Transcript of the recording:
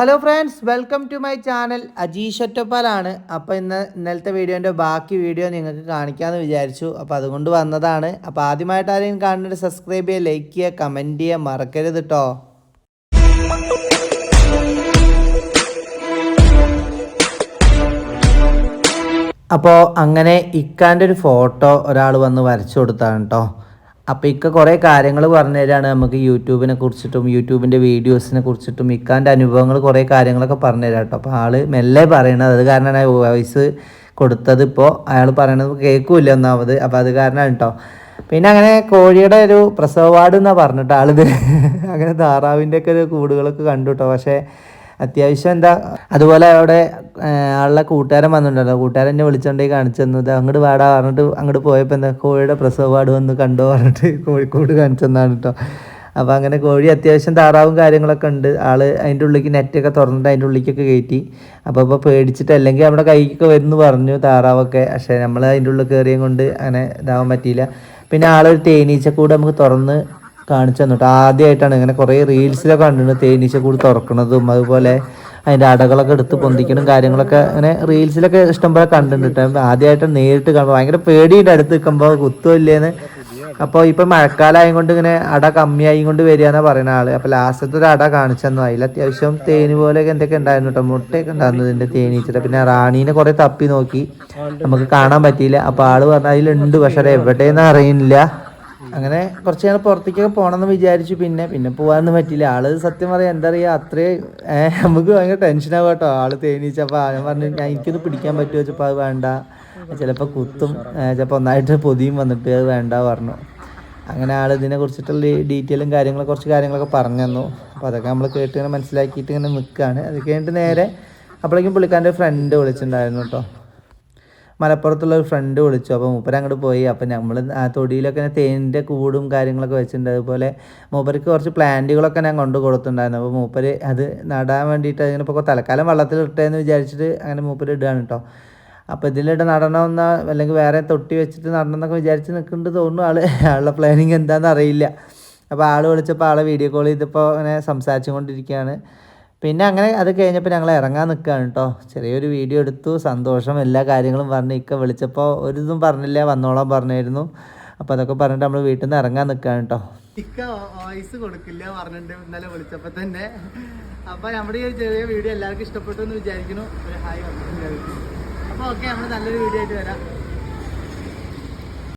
Hello friends welcome to my channel Ajeesh ഒറ്റപ്പാലാണ് അപ്പോൾ ഇന്ന് ഇന്നലത്തെ വീഡിയോന്റെ ബാക്കി വീഡിയോ നിങ്ങൾക്ക് കാണിക്കാമെന്ന് വിചാരിച്ചു. അപ്പോൾ അതുകൊണ്ട് വന്നതാണ്. അപ്പോൾ ആദ്യമായിട്ട് ആരെയും കാണുന്നത് സബ്സ്ക്രൈബ് ചെയ്യുക ലൈക്ക് ചെയ്യുക കമന്റ് ചെയ്യുക മറക്കരുത് കേട്ടോ അപ്പോൾ അങ്ങനെ ഇക്കാന്റെ ഒരു ഫോട്ടോ ഒരാൾ വന്ന് വരച്ചു കൊടുത്താണ് കേട്ടോ അപ്പോൾ ഇക്ക കുറേ കാര്യങ്ങൾ പറഞ്ഞു തരാണ് നമുക്ക് യൂട്യൂബിനെ കുറിച്ചിട്ടും യൂട്യൂബിന്റെ വീഡിയോസിനെ കുറിച്ചിട്ടും ഇക്കാന്റെ അനുഭവങ്ങൾ കുറേ കാര്യങ്ങളൊക്കെ പറഞ്ഞു തരാം കേട്ടോ അപ്പോൾ ആൾ മെല്ലെ പറയണത് അത് കാരണമാണ് വോയിസ് കൊടുത്തത് ഇപ്പോൾ അയാൾ പറയണത് കേൾക്കില്ല ഒന്നാമത്. അപ്പോൾ അത് കാരണമാണ് കേട്ടോ പിന്നെ അങ്ങനെ കോഴിയുടെ ഒരു പ്രസവവാർഡ് എന്നാണ് പറഞ്ഞിട്ട് ആളിത്. അങ്ങനെ താറാവിന്റെ ഒക്കെ ഒരു കൂടുകളൊക്കെ കണ്ടു കേട്ടോ പക്ഷേ അത്യാവശ്യം എന്താ അതുപോലെ അവിടെ ആളുടെ കൂട്ടുകാരൻ വന്നിട്ടുണ്ടല്ലോ. കൂട്ടുകാരൻ എന്നെ വിളിച്ചോണ്ടേ കാണിച്ചു തന്നത് അങ്ങോട്ട് വാടാ പറഞ്ഞിട്ട് അങ്ങോട്ട് പോയപ്പോൾ എന്താ കോഴിയുടെ പ്രസവ പാട് വന്ന് കണ്ടോ പറഞ്ഞിട്ട് കോഴിക്കോട് കാണിച്ചു തന്നാണ് കേട്ടോ അപ്പോൾ അങ്ങനെ കോഴി അത്യാവശ്യം താറാവും കാര്യങ്ങളൊക്കെ ഉണ്ട്. ആൾ അതിന്റെ ഉള്ളിലേക്ക് നെറ്റൊക്കെ തുറന്നിട്ട് അതിന്റെ ഉള്ളിലേക്കൊക്കെ കയറ്റി അപ്പോൾ ഇപ്പോൾ പേടിച്ചിട്ട് അല്ലെങ്കിൽ നമ്മുടെ കൈക്കൊക്കെ വരുന്നു പറഞ്ഞു താറാവൊക്കെ. പക്ഷേ നമ്മൾ അതിന്റെ ഉള്ളിൽ കയറിയും കൊണ്ട് അങ്ങനെ ഇതാവാൻ പറ്റിയില്ല. പിന്നെ ആളൊരു തേനീച്ചക്കൂട് നമുക്ക് തുറന്ന് കാണിച്ചു തന്നിട്ട്. ആദ്യമായിട്ടാണ് ഇങ്ങനെ കുറേ റീൽസിലൊക്കെ കണ്ടിട്ടുണ്ട് തേനീച്ച കൂടി തുറക്കണതും അതുപോലെ അതിന്റെ അടകളൊക്കെ എടുത്ത് പൊന്തിക്കണം കാര്യങ്ങളൊക്കെ അങ്ങനെ റീൽസിലൊക്കെ ഇഷ്ടംപോലെ കണ്ടിട്ടുണ്ട് ആദ്യമായിട്ട് നേരിട്ട് കാണുമ്പോൾ ഭയങ്കര പേടിയുണ്ട് അടുത്ത് നിൽക്കുമ്പോൾ കുത്തുമില്ലേന്ന് അപ്പോൾ ഇപ്പം മഴക്കാലമായത് കൊണ്ട് ഇങ്ങനെ അട കമ്മിയായി കൊണ്ട് വരിക എന്നാണ് പറയുന്ന ആൾ. അപ്പോൾ ലാസ്റ്റത്തെ ഒരു അട കാണിച്ചു തന്നു. അതിൽ അത്യാവശ്യം തേന് പോലെയൊക്കെ എന്തൊക്കെ ഉണ്ടായിരുന്നു കേട്ടോ. മുട്ടയൊക്കെ ഉണ്ടായിരുന്നു ഇതിന്റെ തേനീച്ചിട്ട് പിന്നെ റാണീനെ കുറേ തപ്പി നോക്കി. നമുക്ക് കാണാൻ പറ്റിയില്ല. അപ്പോൾ ആൾ പറഞ്ഞു അതിലുണ്ട് പക്ഷെ അത് എവിടെയെന്ന് അറിയുന്നില്ല അങ്ങനെ കുറച്ച് നേരം പുറത്തേക്കൊക്കെ പോകണമെന്ന് വിചാരിച്ചു. പിന്നെ പിന്നെ പോകാനൊന്നും പറ്റില്ല ആൾ സത്യം പറയാം എന്താ പറയുക അത്രയും നമുക്ക് ഭയങ്കര ടെൻഷനാവും കേട്ടോ. ആൾ തേനീച്ചപ്പോൾ ഞാൻ പറഞ്ഞു എനിക്കൊന്ന് പിടിക്കാൻ പറ്റുമോ? വെച്ചപ്പോൾ അത് വേണ്ട. ചിലപ്പോൾ കുത്തും ചിലപ്പോൾ ഒന്നായിട്ട് പൊതിയും വന്നിട്ട് അത് വേണ്ട പറഞ്ഞു. അങ്ങനെ ആൾ ഇതിനെ കുറിച്ചിട്ടുള്ള ഡീറ്റെയിലും കാര്യങ്ങളും കുറച്ച് കാര്യങ്ങളൊക്കെ പറഞ്ഞു തന്നു. അപ്പോൾ അതൊക്കെ നമ്മൾ കേട്ട് ഇങ്ങനെ മനസ്സിലാക്കിയിട്ട് ഇങ്ങനെ നിൽക്കുകയാണ് അത് കഴിഞ്ഞിട്ട് നേരെ അപ്പോഴേക്കും പുള്ളിക്കാരന്റെ ഫ്രണ്ട് വിളിച്ചിട്ടുണ്ടായിരുന്നു കേട്ടോ. മലപ്പുറത്തുള്ള ഒരു ഫ്രണ്ട് വിളിച്ചു. അപ്പോൾ മൂപ്പര് അങ്ങോട്ട് പോയി. അപ്പോൾ നമ്മൾ ആ തൊടിയിലൊക്കെ തേനിന്റെ കൂടും കാര്യങ്ങളൊക്കെ വെച്ചിട്ടുണ്ട്. അതുപോലെ മൂപ്പർക്ക് കുറച്ച് പ്ലാന്റുകളൊക്കെ ഞാൻ കൊണ്ടു കൊടുത്തിട്ടുണ്ടായിരുന്നു. അപ്പോൾ മൂപ്പര് അത് നടാൻ വേണ്ടിയിട്ട് അതിങ്ങനെ ഇപ്പോൾ തൽക്കാലം വെള്ളത്തിൽ ഇട്ടേന്ന് വിചാരിച്ചിട്ട് അങ്ങനെ മൂപ്പര് ഇടുകയാണ് കേട്ടോ അപ്പോൾ ഇതിലിട്ട് നടണമെന്ന അല്ലെങ്കിൽ വേറെ തൊട്ടി വെച്ചിട്ട് നടണം എന്നൊക്കെ വിചാരിച്ച് നിൽക്കുന്നുണ്ട് തോന്നുന്നു ആൾ ആളുടെ പ്ലാനിങ് എന്താണെന്ന് അറിയില്ല. അപ്പോൾ ആൾ വിളിച്ചപ്പോൾ ആളെ വീഡിയോ കോൾ ചെയ്തപ്പോൾ അങ്ങനെ സംസാരിച്ചുകൊണ്ടിരിക്കുകയാണ്. പിന്നെ അങ്ങനെ അത് കഴിഞ്ഞപ്പോൾ ഞങ്ങൾ ഇറങ്ങാൻ നിൽക്കുകയാണ് കേട്ടോ ചെറിയൊരു വീഡിയോ എടുത്തു. സന്തോഷം. എല്ലാ കാര്യങ്ങളും പറഞ്ഞ് ഇക്ക വിളിച്ചപ്പോൾ ഒരിതും പറഞ്ഞില്ല. വന്നോളാൻ പറഞ്ഞായിരുന്നു. അപ്പോൾ അതൊക്കെ പറഞ്ഞിട്ട് നമ്മൾ വീട്ടിൽ നിന്ന് ഇറങ്ങാൻ നിൽക്കുകയാണ് കേട്ടോ ഇക്ക വോയിസ് കൊടുക്കില്ല പറഞ്ഞിട്ട് ഇന്നലെ വിളിച്ചപ്പോൾ തന്നെ. അപ്പോൾ നമ്മുടെ ഈ ചെറിയ വീഡിയോ എല്ലാവർക്കും ഇഷ്ടപ്പെട്ടു എന്ന് വിചാരിക്കുന്നു. ഒരു ഹായ് അപ്പോൾ ഓക്കെ നമ്മൾ നല്ലൊരു വീഡിയോ ആയിട്ട് വരാം.